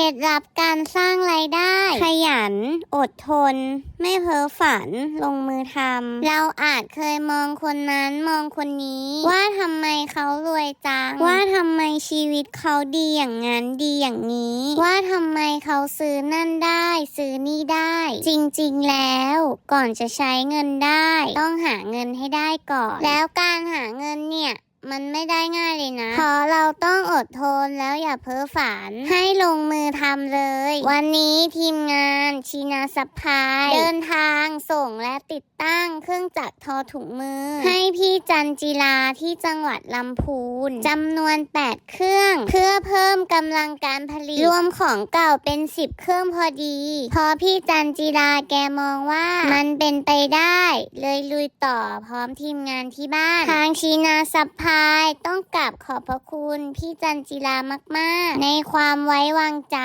เคล็ดลับการสร้างรายได้ ขยัน อดทน ไม่เพ้อฝัน ลงมือทำเราอาจเคยมองคนนั้นมองคนนี้ ว่าทำไมเขารวยจัง ว่าทำไมชีวิตเขาดีอย่างนั้นดีอย่างนี้ ว่าทำไมเขาซื้อนั่นได้ ซื้อนี่ได้ จริงๆแล้วก่อนจะใช้เงินได้ ต้องหาเงินให้ได้ก่อน แล้วการหาเงินเนี่ย มันไม่ได้ง่ายเลยนะ เพราะเราต้องอดทนแล้วอย่าเพ้อฝัน ให้ลงมือทำเลย วันนี้ทีมงานชีนาซัพพายเดินทางส่งและติดตั้งเครื่องจักรทอถุงมือ ให้พี่จันจิลาที่จังหวัดลำพูนจำนวน 8 เครื่อง เพื่อเพิ่มกำลังการผลิต รวมของเก่าเป็น 10 เครื่องพอดี พอพี่จันจิลาแกมองว่ามันเป็นไปได้ เลยลุยต่อพร้อมทีมงานที่บ้าน ทางชีนาซัพพลายต้องกราบขอบพระคุณพี่จันจิลามากๆ ในความไว้วางใจ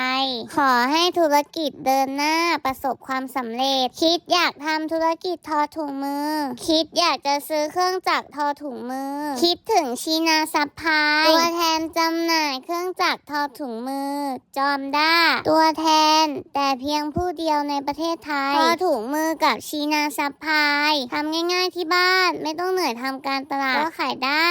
ขอให้ธุรกิจเดินหน้าประสบความสำเร็จ คิดอยากทำธุรกิจทอถุงมือ คิดอยากจะซื้อเครื่องจักรทอถุงมือ คิดถึงชีนาซัพพลายตัวแทนจำหน่ายเครื่องจักรทอถุงมือ จอมด้า ตัวแทน แต่เพียงผู้เดียวในประเทศไทย ทอถุงมือกับชีนาซัพพลายทำง่ายๆที่บ้านไม่ต้องเหนื่อยทำการตลาดก็ขายได้